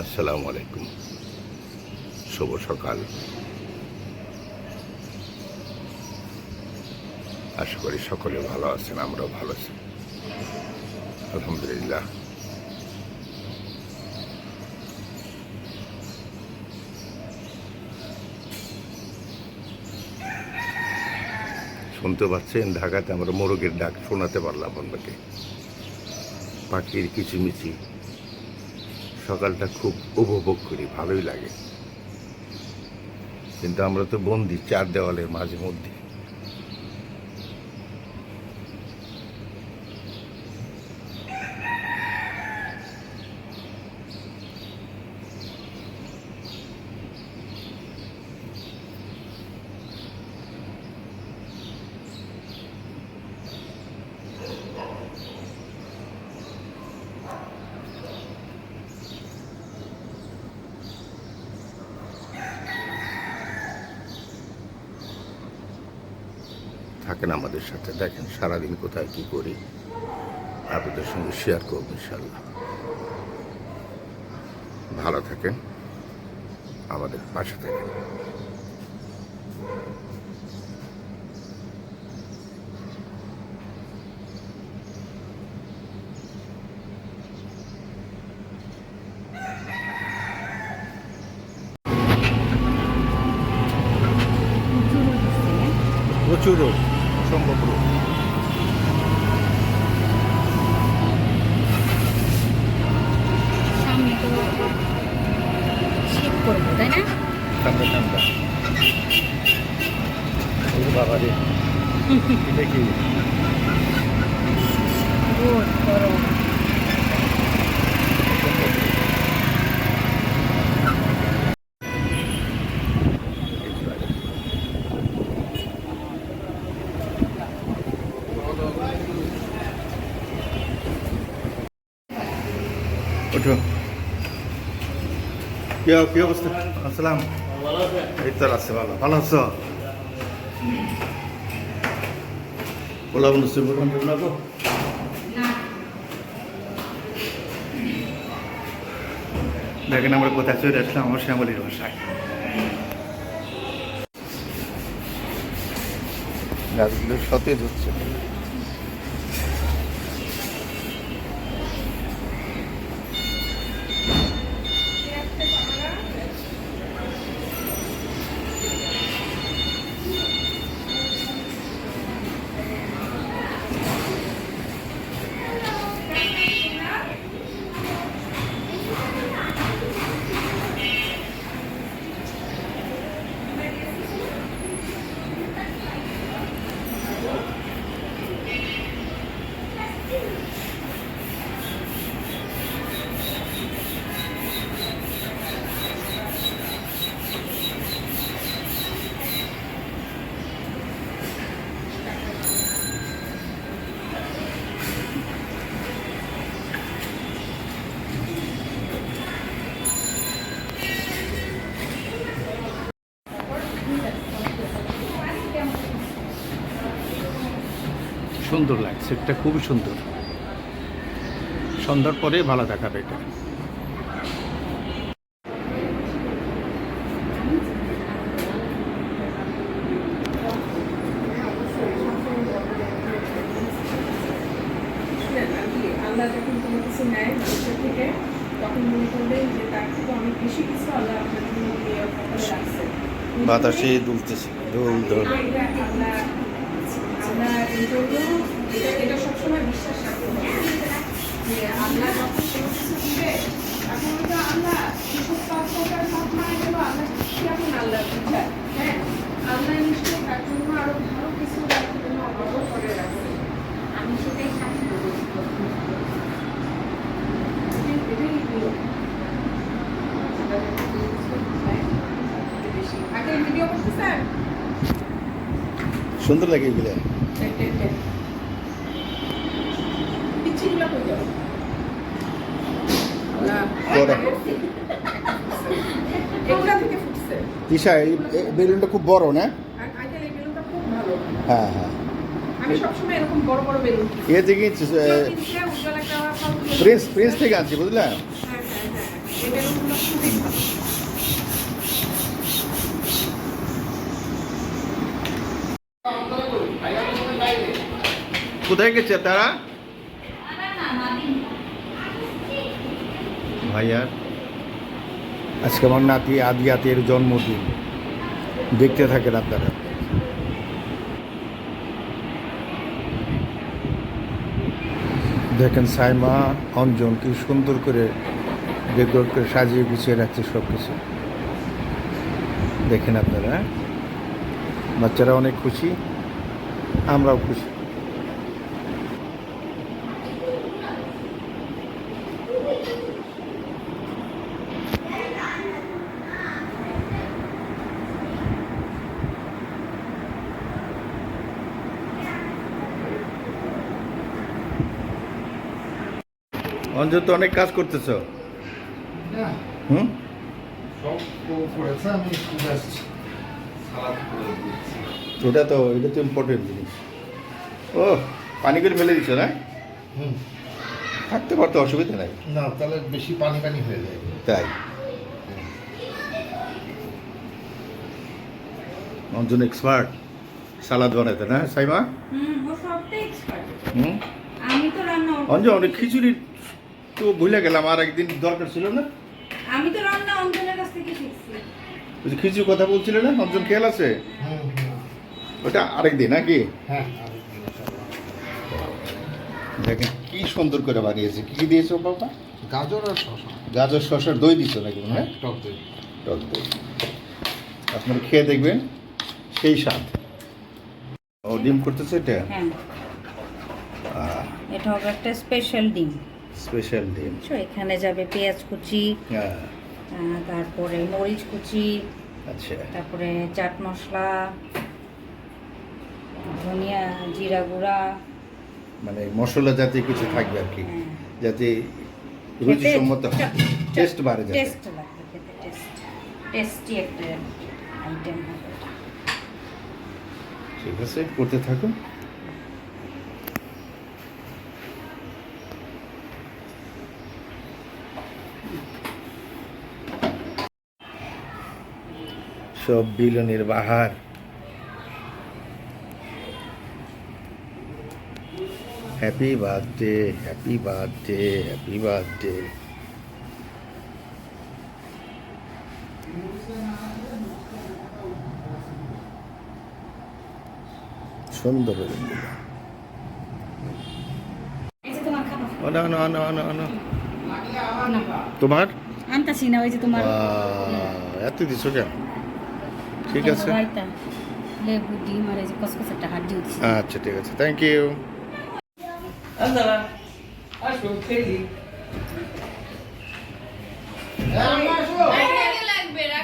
আসসালামু আলাইকুম। শুভ সকাল। আশা করি সকলে ভালো আছেন, আমরাও ভালো আছি। আলহামদুলিল্লাহ। শুনতে পাচ্ছেন, ঢাকাতে আমরা মোরগের ডাক শোনাতে পারলাম আপনাকে। পাখির কিচিমিচি। সকালটা খুব উপভোগ করি ভালোই লাগে। কিন্তু আমরা তো বন্দি চার দেওয়ালের মাঝে মধ্যে। থাকেন আমাদের সাথে। দেখেন সারাদিন কোথায় কি করি। আপনাদের সঙ্গে শেয়ার করব ইনশাল্লাহ ভালো থাকেন। আমাদের পাশে থাকেন। প্রচুর সামনে তো শীত করব তাই না ঠান্ডা ঠান্ডা বাবা রে। এটা কি? ওঠো। কি কি অবস্থা? আসসালাম। দেখেন আমরা কোথায় চলে আসলাম আমার শ্যামলির বাসায়। গাছগুলো সতেজ হচ্ছে। সুন্দর লাগছে এটা খুবই সুন্দর। সন্ধ্যার পরে ভালো দেখাবে এটা। বাতাসে দুলতেছে দোল দোল আমরা আমরা আমরা জন্য এটা এটা সবসময় বিশ্বাস রাখতে যে আল্লাহ যখন কোনো কিছু দিবে, তখন ওটা আল্লাহ এইসব পাঁচ প্রকার সব মারা গেল আল্লাহ কেমন আল্লাহ হ্যাঁ? আল্লাহ নিশ্চয়ই তার জন্য আরও ভালো কিছু রাখার জন্য অবশ্যই করে রাখছে। আমি সেটাই সাথে নিয়ম আগে ভিডিও করতেছেন সুন্দর লাগে এগুলো। তিশা এই বেলুনটা খুব বড় না? হ্যাঁ হ্যাঁ। এ থেকে প্রিন্স প্রিন্স থেকে আনছি বুঝলেন হ্যাঁ, হ্যাঁ, হ্যাঁ। এই বেলুনগুলো খুবই ভালো কোথায় গেছে তারা? ভাইয়ার আজকে আমার নাতি আদিয়াতের জন্মদিন। দেখতে থাকেন আপনারা। দেখেন সাইমা, অঞ্জন কি সুন্দর করে ডেকোরেট করে সাজিয়ে গুছিয়ে রাখছে সব কিছু দেখেন আপনারা হ্যাঁ? বাচ্চারা অনেক খুশি, আমরাও খুশি। অঞ্জন তো অনেক কাজ করতেছ। হুম? সব ও করেছে আমি জাস্ট সালাদ করে দিয়েছি এটা তো এটা তো ইম্পর্টেন্ট জিনিস। ও পানি করে ফেলে দিচ্ছ না? হুম। থাকতে পারতো অসুবিধা নাই। না তাহলে বেশি পানি পানি হয়ে যায়। তাই? অঞ্জন এক্সপার্ট সালাদ বানাতে না সাইমা? হুম ও সবটাই এক্সপার্ট হুম? আমি তো রান্না অঞ্জন অনেক খিচুড়ি তো ভুলে গেলাম আর একদিন দরকার ছিল না? আমি তো রান্না অঞ্জনের কাছ থেকে শিখছি। ওই যে খিচুড়ি কথা বলছিলে না অঞ্জন খেয়াল আছে? ওটা আরেকদিন নাকি? হ্যাঁ। দেখেন কি সুন্দর করে বানিয়েছে। কি কি দিয়েছ বাবা? গাজর আর শশা গাজর শসার দই দিছো নাকি মনে হয়? টক দই। টক দই। আপনারা খেয়ে দেখবেন সেই স্বাদ। ও ডিম করতেছে এটা? হ্যাঁ। এটা হবে একটা স্পেশাল ডিম। স্পেশাল ডিম। এখানে যাবে পেঁয়াজ কুচি হ্যাঁ। তারপরে মরিচ কুচি আচ্ছা। তারপরে চাট মশলা ধনিয়া জিরা গুঁড়া। মানে মশলা জাতীয় কিছু থাকবে আর কি। হ্যাঁ। যাতে রুচিসম্মত টেস্ট বাড়ে যাবে টেস্ট লাগবে খেতে টেস্ট। টেস্টি একটা আইটেম হবে ঠিক আছে করতে থাকুন। সব বিলনের বাহার। Happy birthday happy birthday happy birthday সুন্দর না তোমার? আনতাছি না ওই যে তোমার। এত দিছো কেন? ঠিক আছে। লেবু ডিম আর এই যে কসকস হাড্ডি উঠছে। আচ্ছা ঠিক আছে। Thank you Andala. আসো খেলি।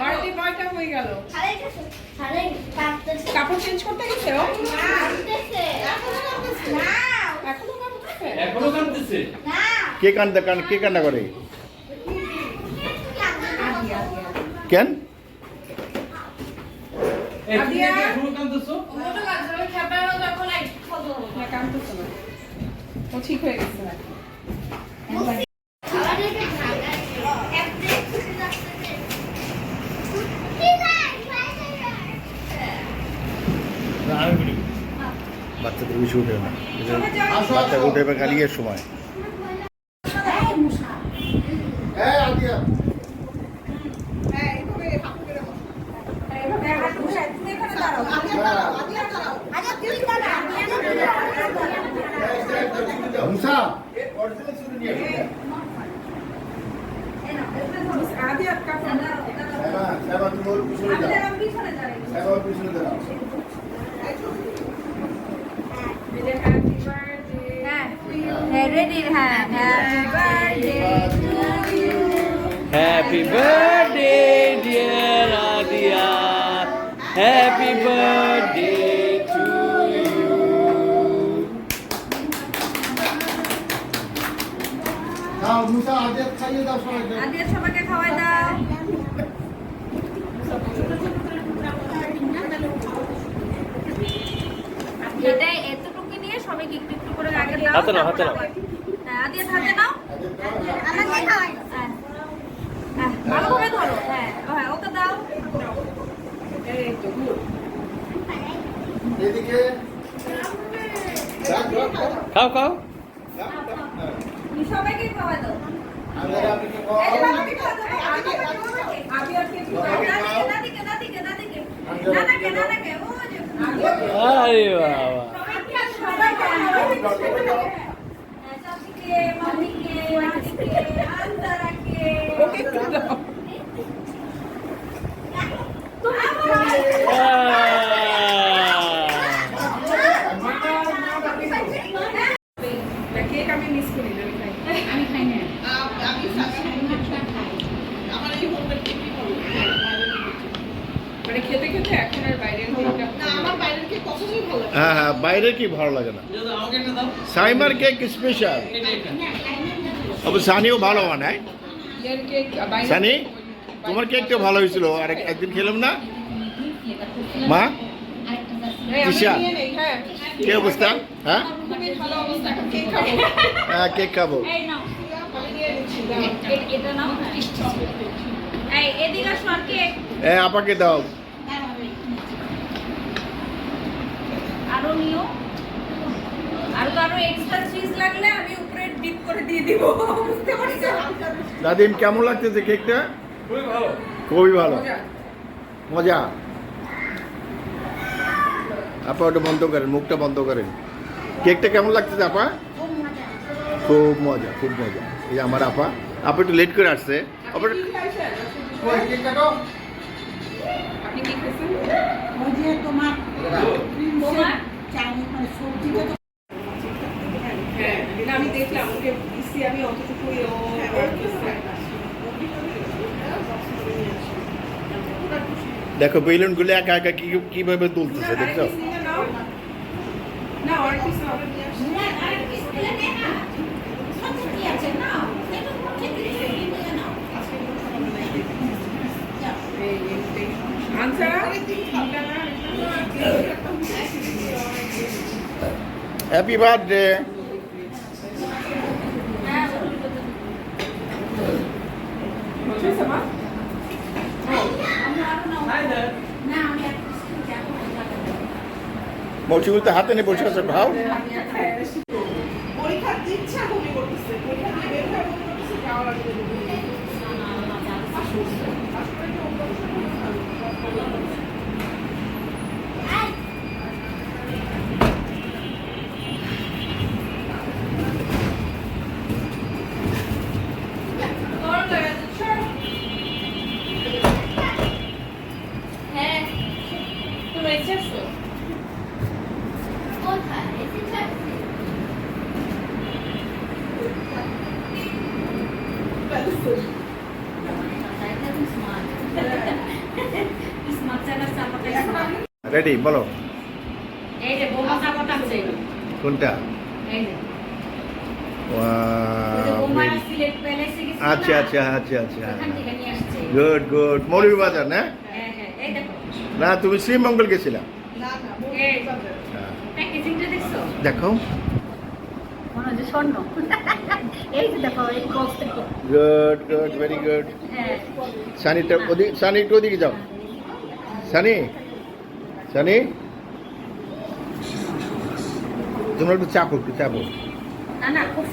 বাড়তি বয়টা হয়ে গেল। কাপড় চেঞ্জ করতে গেছে ও? এখনও কাঁদতেছে কে কান্দা কান কে কান্না করে? কেন এই, তুমি আদিয়া? এখনও কাঁদতেছো না কামতেছে না ও ঠিক হয়ে গেছে বাচ্চাদের বেশি উঠে না। বাচ্চা উঠে গাড়ির সময় হ্যাঁ আদিয়া হ্যাঁ এইভাবে হাত করে বসো। এইভাবে হাত বসে, তুমি এখানে দাঁড়াও। আদিয়া দাঁড়াও, আদিয়া দাঁড়াও। মুসা আদিয়া কাপড় দাঁড়াও, দাঁড়াও। আদিয়া, আমি পিছনে দাঁড়াই। এই যে happy birthday to you. হ্যাঁ রেডি হ্যাঁ happy birthday Happy birthday, dear Adia. Happy birthday to you. দাও মুসা আদিয়া খাইয়ে দাও সবাইকে আদিয়া সবাইকে খাওয়াই দাও এটা এতটুকু নিয়ে সবাইকে একটু একটু করে আগে দাও হাতে নাও, হাতে নাও। হ্যাঁ হাতে নাও আমাকে খাওয়াই ভালোভাবে ধরো হ্যাঁ। হ্যাঁ ওকে দাও। এই তো. এদিকে। খাও খাও। সবাইকে খাওয়া দাও। আর হ্যাঁ হ্যাঁ বাইরে কি ভালো লাগে না? আমাকে একটা দাও। সাইমার কেক স্পেশাল এটা এটা তবে সানিও ভালো বানায়। ইয়ের কেক বাইরে সানি তোমার কেকটা ভালো হয়েছিল আর একদিন খেলাম না? মা? ঈশা। হ্যাঁ। কি অবস্থা? হ্যাঁ? অবস্থা, কেক খাব। হ্যাঁ কেক খাব। আর কেক এ আপাকে দাও। আরও নিও। আর কারও এক্সট্রা চিজ লাগলে আমি উপরে ডিপ করে দিয়ে দিব। বুঝতে দাদিম কেমন লাগতেছে কেকটা? খুবই ভালো। খুবই ভালো। মজা। আপা ওটা বন্ধ করেন মুখটা বন্ধ করেন। কেকটা কেমন লাগতেছে আপা? খুব মজা খুব মজা। এই আমার আপা। আপা একটু লেট করে আসছে আপনি কি খাইছেন? ওই কেক কাটো। আপনি কি খাইছেন? ওই যে তোমার তোমার চাইনিজ মানে সবজিটা তো হ্যাঁ, এটা আমি দেখলাম ওকে দিচ্ছি আমি অতটুকুই ও করতেছে। দেখো বেলুনগুলো একা একা কি কীভাবে তুলতেছে দেখছ। না, কি আছে নাও এই, এই। আনসার? হ্যাপি বার্থডে হ্যাঁ হয়েছে, মা? আমরা আরও নাও হাই দাদা না আমি আর কিছু যাব মৌসুমি তো হাতে নিয়ে বসে আছে ভাও। পরীক্ষা দিচ্ছে বমি করতেছে পরীক্ষা দিয়ে বের হয়ে বমি করতেছে যাওয়ার আগে বমি করতেছে। হ্যাঁ তুমি এসেছ কোথায় এসেছ স্মার্ট চ্যানেল চাপাটা রেডি বলো। কোনটা? আচ্ছা আচ্ছা আচ্ছা আচ্ছা। গুড গুড মৌলভী বাজার না? হ্যাঁ হ্যাঁ এই দেখো। না তুমি শ্রীমঙ্গল গেছিলা? হ্যাঁ। প্যাকেজিংটা দেখছ? দেখো। হচ্ছে স্বর্ণ এই যে দেখো এই বক্স থেকে গুড গুড ভেরি গুড সানিটা ওদিকে সানি একটু ওদিকে যাও। সানি? সানি তোমরা একটু চাপো একটু চাপো না খুব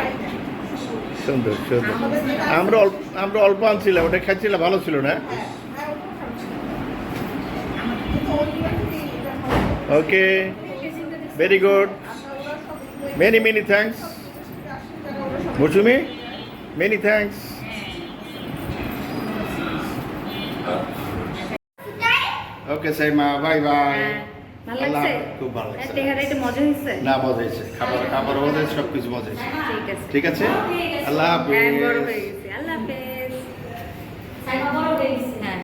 হয়েছে। সুন্দর সুন্দর। আমরা অল্প আমরা অল্প আনছিলাম ওটা খাচ্ছিলাম ভালো ছিল না? Okay very good many many thanks Mousumi many thanks okay Saima bye bye ভালো লাগছে? খুব ভালো লাগছে। তেহারে এটা মজা হয়েছে? না মজা হয়েছে। খাবার খাবার মজা হয়েছে সব কিছু মজা হয়েছে। ঠিক আছে। ঠিক আছে? আল্লাহ বড় হাফিজ। হয়ে গেছে। আল্লাহ হাফেজ। সাইমা বড় হয়ে গেছে।